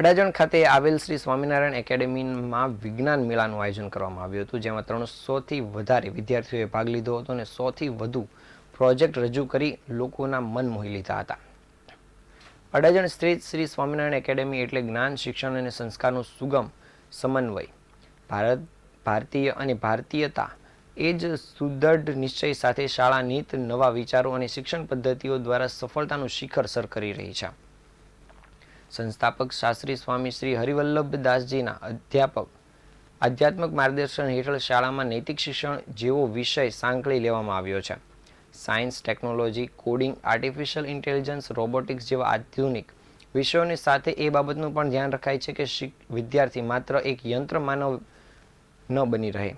અડાજણ ખાતે આવેલ શ્રી સ્વામિનારાયણ એકેડેમીમાં વિજ્ઞાન મેળાનું આયોજન કરવામાં આવ્યું હતું, જેમાં ત્રણસોથી વધારે વિદ્યાર્થીઓએ ભાગ લીધો હતો અને સોથી વધુ પ્રોજેક્ટ રજૂ કરી લોકોના મન મોહી લીધા હતા. અડાજણ સ્થિત શ્રી સ્વામિનારાયણ એકેડેમી એટલે જ્ઞાન, શિક્ષણ અને સંસ્કારનું સુગમ સમન્વય. ભારત, ભારતીય અને ભારતીયતા એ જ સુદૃઢ નિશ્ચય સાથે શાળા નીત નવા વિચારો અને શિક્ષણ પદ્ધતિઓ દ્વારા સફળતાનું શિખર સર કરી રહી છે. સંસ્થાપક શાસ્ત્રી સ્વામી શ્રી હરિવલ્લભદાસજીના અધ્યાપક, આધ્યાત્મક માર્ગદર્શન હેઠળ શાળામાં નૈતિક શિક્ષણ જેવો વિષય સાંકળી લેવામાં આવ્યો છે. Science, technology, coding, artificial intelligence, robotics જેવા આધુનિક વિષયોની સાથે એ બાબતનું પણ ધ્યાન રખાય છે કે વિદ્યાર્થી માત્ર એક યંત્ર માનવ ન બની રહે.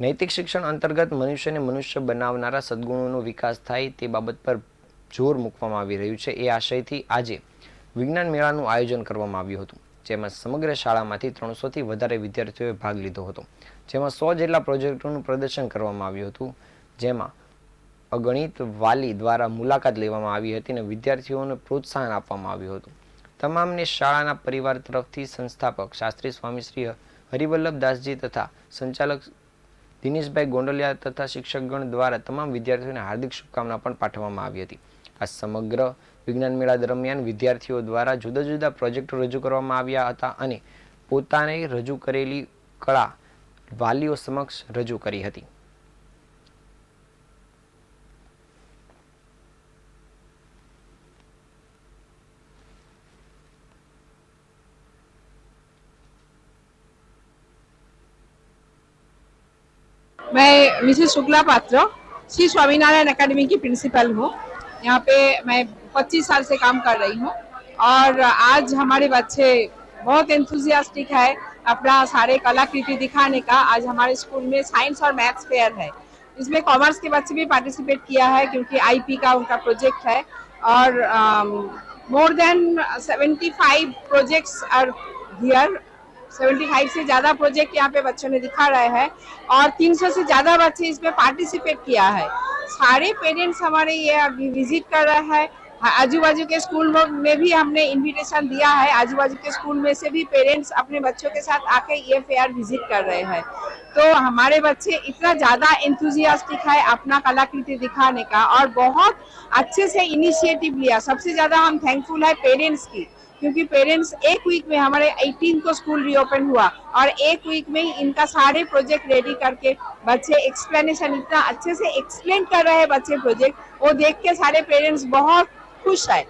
નૈતિક શિક્ષણ અંતર્ગત મનુષ્યને મનુષ્ય બનાવનારા સદગુણોનો વિકાસ થાય તે બાબત પર જોર મૂકવામાં આવી રહ્યું છે. એ આશયથી આજે વિજ્ઞાન મેળાનું આયોજન કરવામાં આવ્યું હતું, જેમાં સમગ્ર શાળામાંથી ત્રણસોથી વધારે વિદ્યાર્થીઓએ ભાગ લીધો હતો. જેમાં સો જેટલા પ્રોજેક્ટોનું પ્રદર્શન કરવામાં આવ્યું હતું, જેમાં અગણિત વાલી દ્વારા મુલાકાત લેવામાં આવી હતી અને વિદ્યાર્થીઓને પ્રોત્સાહન આપવામાં આવ્યું હતું. તમામને શાળાના પરિવાર તરફથી સંસ્થાપક શાસ્ત્રી સ્વામી શ્રી હરિવલ્લભ દાસજી તથા સંચાલક દિનેશભાઈ ગોંડલિયા તથા શિક્ષકગણ દ્વારા તમામ વિદ્યાર્થીઓને હાર્દિક શુભકામના પણ પાઠવવામાં આવી હતી. આ સમગ્ર વિજ્ઞાન મેળા દરમિયાન વિદ્યાર્થીઓ દ્વારા જુદા જુદા પ્રોજેક્ટો રજૂ કરવામાં આવ્યા હતા અને પોતાને રજૂ કરેલી કળા વાલીઓ સમક્ષ રજૂ કરી હતી मैं मिसेस शुक्ला पात्र श्री स्वामीनारायण एकेडमी की प्रिंसिपल हूँ यहाँ पे मैं 25 साल से काम कर रही हूँ। और आज हमारे बच्चे बहुत एंथुजियास्टिक है अपना सारे कलाकृति दिखाने का। आज हमारे स्कूल में साइंस और मैथ्स फेयर है। इसमें कॉमर्स के बच्चे भी पार्टिसिपेट किया है क्योंकि आईपी का उनका प्रोजेक्ट है। और more than 75 projects are here 75 से ज़्यादा प्रोजेक्ट यहाँ पे बच्चों ने दिखा रहे हैं। और 300 से ज़्यादा बच्चे इसमें पार्टिसिपेट किया है। सारे पेरेंट्स हमारे ये अभी विज़िट कर रहे हैं। आजू बाजू के स्कूल में भी हमने इनविटेशन दिया है। आजू बाजू के स्कूल में से भी पेरेंट्स अपने बच्चों के साथ आके ये फेयर विज़िट कर रहे हैं। तो हमारे बच्चे इतना ज़्यादा इंथुजियास्टिक है अपना कलाकृति दिखाने का और बहुत अच्छे से इनिशिएटिव लिया। सबसे ज़्यादा हम थैंकफुल है पेरेंट्स की। क्योंकि पेरेंट्स एक वीक में हमारे 18 को स्कूल रीओपन हुआ और एक वीक में ही इनका सारे प्रोजेक्ट रेडी करके बच्चे एक्सप्लेनेशन इतना अच्छे से एक्सप्लेन कर रहे हैं बच्चे प्रोजेक्ट वो देख के सारे पेरेंट्स बहुत खुश है